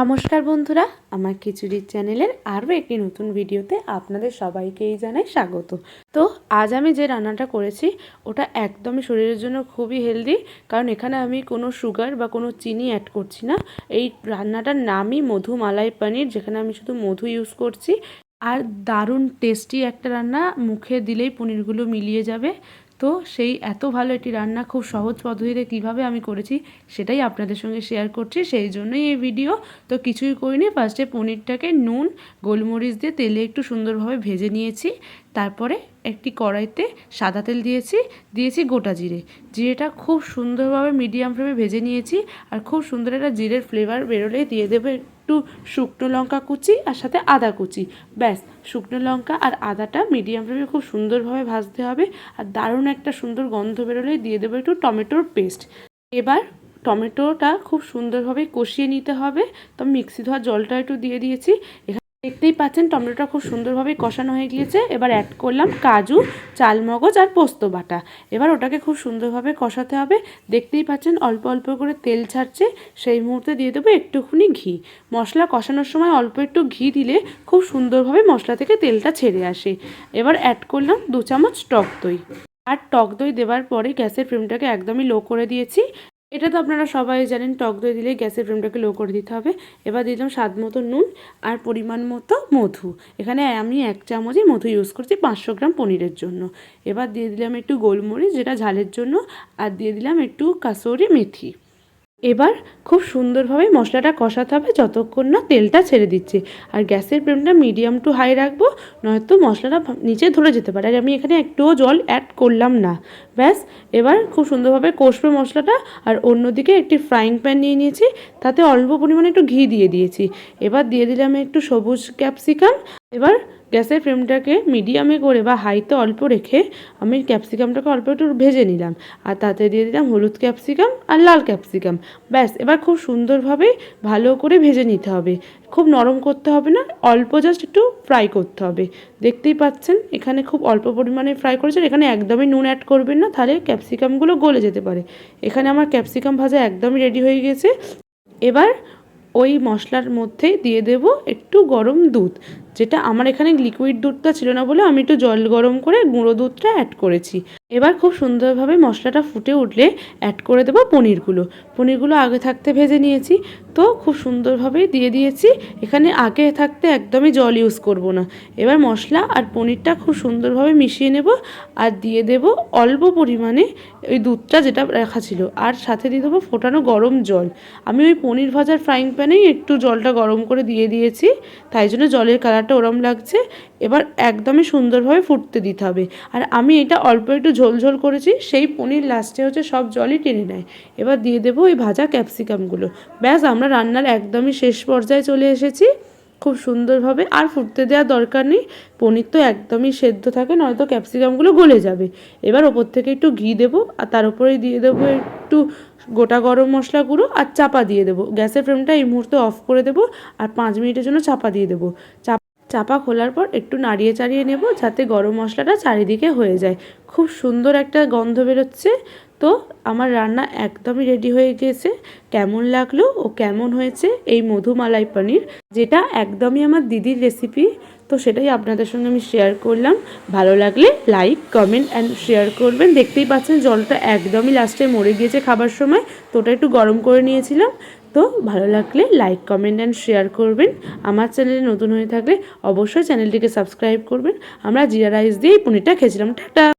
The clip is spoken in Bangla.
নমস্কার বন্ধুরা, আমার খিচুড়ির চ্যানেলের আরও একটি নতুন ভিডিওতে আপনাদের সবাইকেই জানাই স্বাগত। তো আজ আমি যে রান্নাটা করেছি, ওটা একদমই শরীরের জন্য খুবই হেলদি, কারণ এখানে আমি কোনো সুগার বা কোনো চিনি অ্যাড করছি না। এই রান্নাটার নামই মধু মালাই পনির, যেখানে আমি শুধু মধু ইউজ করছি। আর দারুণ টেস্টি একটা রান্না, মুখে দিলেই পনিরগুলো মিলিয়ে যাবে। তো সেই এত ভালো একটি রান্না খুব সহজ পদ্ধতিতে কীভাবে আমি করেছি সেটাই আপনাদের সঙ্গে শেয়ার করছি। সেই জন্যই এই ভিডিও তো কিছুই করিনি। ফার্স্টে পনিরটাকে নুন, গোলমরিচ দিয়ে তেলে একটু সুন্দরভাবে ভেজে নিয়েছি। তারপরে একটি কড়াইতে সাদা তেল দিয়েছি দিয়েছি গোটা জিরে। জিরেটা খুব সুন্দরভাবে মিডিয়াম ফ্লেমে ভেজে নিয়েছি আর খুব সুন্দর একটা জিরের ফ্লেভার বেরোলেই দিয়ে দেবো একটু শুকনো লঙ্কা কুচি আর সাথে আদা কুচি। ব্যাস, শুকনো লঙ্কা আর আদাটা মিডিয়াম ফ্লেমে খুব সুন্দরভাবে ভাজতে হবে আর দারুণ একটা সুন্দর গন্ধ বেরোলে দিয়ে দেবো একটু টমেটোর পেস্ট এবার টমেটোটা খুব সুন্দরভাবে কষিয়ে নিতে হবে। তো মিক্সি ধোয়া জলটা একটু দিয়ে দিয়েছি। দেখতেই পাচ্ছেন, টমেটোটা খুব সুন্দরভাবে কষানো হয়ে গিয়েছে। এবার অ্যাড করলাম কাজু, চালমগজ আর পোস্ত বাটা। এবার ওটাকে খুব সুন্দরভাবে কষাতে হবে। দেখতেই পাচ্ছেন অল্প অল্প করে তেল ছাড়ছে। সেই মুহূর্তে দিয়ে দেবো একটুখানি ঘি। মশলা কষানোর সময় অল্প একটু ঘি দিলে খুব সুন্দরভাবে মশলা থেকে তেলটা ছেড়ে আসে। এবার অ্যাড করলাম দু চামচ টক দই। আর টক দই দেওয়ার পরে গ্যাসের ফ্লেমটাকে একদমই লো করে দিয়েছি। এটা তো আপনারা সবাই জানেন, টক দই দিলে গ্যাসের ফ্লেমটাকে লো করে দিতে হবে। এবার দিলাম স্বাদ মতো নুন আর পরিমাণ মতো মধু। এখানে আমি এক চামচই মধু ইউজ করছি পাঁচশো গ্রাম পনিরের জন্য। এবার দিয়ে দিলাম একটু গোলমরিচ, যেটা ঝালের জন্য, আর দিয়ে দিলাম একটু কাসৌরি মেথি। এবার খুব সুন্দরভাবে মশলাটা কষাতে হবে যতক্ষণ না তেলটা ছেড়ে দিচ্ছে। আর গ্যাসের ফ্লেমটা মিডিয়াম টু হাই রাখব, নয়তো মশলাটা নিচে ধরে যেতে পারে। আর আমি এখানে একটুও জল অ্যাড করলাম না। ব্যাস, এবার খুব সুন্দরভাবে কষবে মশলাটা। আর অন্যদিকে একটি ফ্রাইং প্যান নিয়ে নিয়েছি, তাতে অল্প পরিমাণে একটু ঘি দিয়ে দিয়েছি। এবার দিয়ে দিলাম একটু সবুজ ক্যাপসিকাম এবার গ্যাসের ফ্লেমটাকে মিডিয়ামে করে বা হাইতে অল্প রেখে আমি ক্যাপসিকামটাকে অল্প একটু ভেজে নিলাম। আর তাতে দিয়ে দিলাম হলুদ ক্যাপসিকাম আর লাল ক্যাপসিকাম। ব্যাস, এবার খুব সুন্দরভাবে ভালো করে ভেজে নিতে হবে। খুব নরম করতে হবে না, অল্প জাস্ট একটু ফ্রাই করতে হবে। দেখতেই পাচ্ছেন, এখানে খুব অল্প পরিমাণে ফ্রাই করেছেন, এখানে একদমই নুন অ্যাড করবেন না, তাহলে ক্যাপসিকামগুলো গলে যেতে পারে। এখানে আমার ক্যাপসিকাম ভাজা একদমই রেডি হয়ে গেছে। এবার ওই মশলার মধ্যে দিয়ে দেব একটু গরম দুধ। যেটা আমার এখানে লিকুইড দুধটা ছিল না বলে আমি একটু জল গরম করে গুঁড়ো দুধটা অ্যাড করেছি। এবার খুব সুন্দরভাবে মশলাটা ফুটে উঠলে অ্যাড করে দেবো পনিরগুলো। পনিরগুলো আগে থাকতে ভেজে নিয়েছি, তো খুব সুন্দরভাবে দিয়ে দিয়েছি। এখানে আগে থাকতে একদমই জল ইউজ করব না। এবার মশলা আর পনিরটা খুব সুন্দরভাবে মিশিয়ে নেব আর দিয়ে দেব অল্প পরিমাণে ওই দুধটা যেটা রাখা ছিল। আর সাথে দিয়ে দেবো ফোটানো গরম জল। আমি ওই পনির ভাজার ফ্রাইং প্যানেই একটু জলটা গরম করে দিয়ে দিয়েছি, তাই জন্য জলের কালারটা ওরম লাগছে, এবার একদমই সুন্দরভাবে ফুটতে দিতে হবে। আর আমি এটা অল্প একটু ঝোলঝোল করেছি, সেই পনির লাস্টে হচ্ছে সব জলই টেনে নেয়। এবার দিয়ে দেবো ওই ভাজা ক্যাপসিকামগুলো। ব্যাস, আমরা রান্নার একদমই শেষ পর্যায়ে চলে এসেছি। খুব সুন্দরভাবে, আর ফুটতে দেওয়ার দরকার নেই। পনির তো একদমই সেদ্ধ থাকে, নয়তো ক্যাপসিকামগুলো গলে যাবে। এবার ওপর থেকে একটু ঘি দেবো, আর তার উপরেই দিয়ে দেবো একটু গোটা গরম মশলা গুঁড়ো, আর চাপা দিয়ে দেবো। গ্যাসের ফ্লেমটা এই মুহূর্তে অফ করে দেবো, আর পাঁচ মিনিটের জন্য চাপা দিয়ে দেবো। চাপ চাপা খোলার পর একটু নাড়িয়ে চাড়িয়ে নেব যাতে গরম মশলাটা চারিদিকে হয়ে যায়। খুব সুন্দর একটা গন্ধ বেরোচ্ছে। তো আমার রান্না একদমই রেডি হয়ে গিয়েছে কেমন লাগল ও কেমন হয়েছে এই মধুমালাই পনির, যেটা একদমই আমার দিদির রেসিপি তো সেটাই আপনাদের সঙ্গে আমি শেয়ার করলাম। ভালো লাগলে লাইক কমেন্ট অ্যান্ড শেয়ার করবেন। দেখতেই পাচ্ছেন জলটা একদমই লাস্টে মরে গিয়েছে খাবার সময়। তো ওটা একটু গরম করে নিয়েছিলাম। তো ভালো লাগলে লাইক কমেন্ট অ্যান্ড শেয়ার করবেন। আমার চ্যানেলে নতুন হয়ে থাকলে অবশ্যই চ্যানেলটিকে সাবস্ক্রাইব করবেন। আমরা জিরা রাইস দিয়েই পনিরটা খেয়েছিলাম। টাটা!